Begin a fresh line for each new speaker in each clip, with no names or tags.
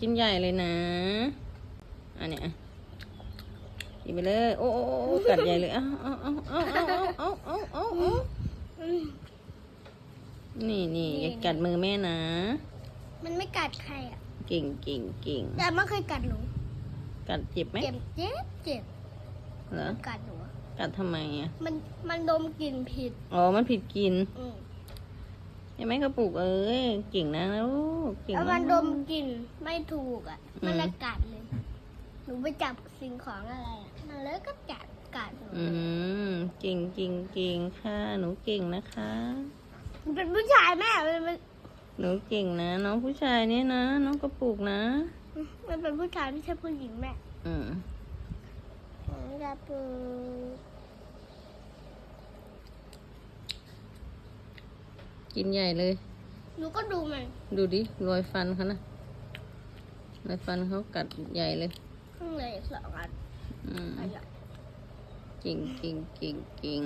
กินใหญ่เลยนะ อันเนี้ยอะกินไปเลยโอ้โอ้โอ้โอ้กัดใหญ่เลยเอ้าเอ้าเอ้าเอ้าเอ้าเอ้าเอ้าเอ้าเอ้านี่นี่อย่ากัดมือแม่นะ
มันไม่กัดใครอะ
เก่งเก่งเก่ง
แต่มันเคยกัดหนู
กัดเจ็บไหม
เจ็บเจ็บเจ็บ
เหรอ
มันกัดหนูอะ
กัดทำไมอะ
มันมันดมกลิ่นผิด
อ๋อ มันผิดกิน
อืม
ใช่ไหมกระปุกเอ้ยเก่งนะลูกเก่ง
แล้ว
มา
มั
ก
นดมกลิ่นไม่ถูกอะ
อืม
มันเลยกัดเลย หนูไปจับสิ่งของอะไรอะมันเลยก็กัดกัดหนู
อืมเก่งเก่งเก่งค่ะหนูเก่งนะคะ
มันเป็นผู้ชายแม่มันมัน
หนูเก่งนะน้องผู้ชายเนี่ยนะน้องกระปุกนะ
มันเป็นผู้ชายไม่ใช่ผู้หญิงแม่
อืม
ของกระปู
กิ นใหญ่เลย
หนูก็ดูมัน
ดูดิรอยฟันเขานะรอยฟันเขากัดใหญ่เลย
ข้างในอีกสองอัน
อืม
อะไร
เก่งเก่งเก่งเก่ง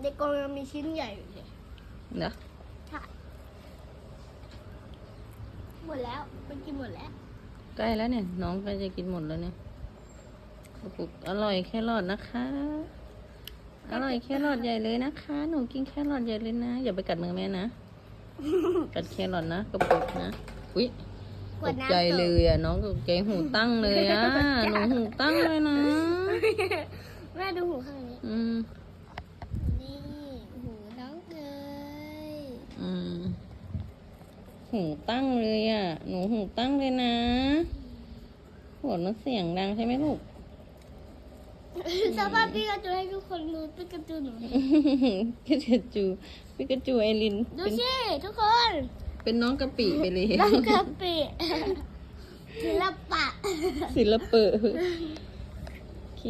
ในกรงยังมีชิ้นใหญ่อยู่เลย
เนาะ
ใช่หมดแล้ว มันกินหมดแล้ว
ใกล้แล้วเนี่ย น้องใกล้จะกินหมดแล้วเนี่ยกระปุกอร่อยแครอทนะคะ อร่อยแครอทใหญ่เลยนะคะ หนูกินแครอทใหญ่เลยนะ อย่าไปกัดมือแม่นะ กัดแครอทนะกระปุกนะ อุ้ย
ข
ต
วด
ก
น้ำ
ใจ
ตก
เลยอะน้องตกใจหูตั้งเลยอะ หนูหูตั้งเลยนะ
แม่ดูหูข้างนี้
อืม
นี่หูน้องเอ๋ย
อืม หูตั้งเลยอะ หนูหูตั้งเลยนะหัวมันเสียงดังใช่ไหมลูก
สภาพพี่ก็จะให้ทุกคนดูปิกาจูหนู
พิกาจูพิกาจูไอริน
ดู
เป็น
สิทุกคน
เป็นน้องกะปิไปเลย
น้องกะปิศิลปะ
ศิลปะโอเค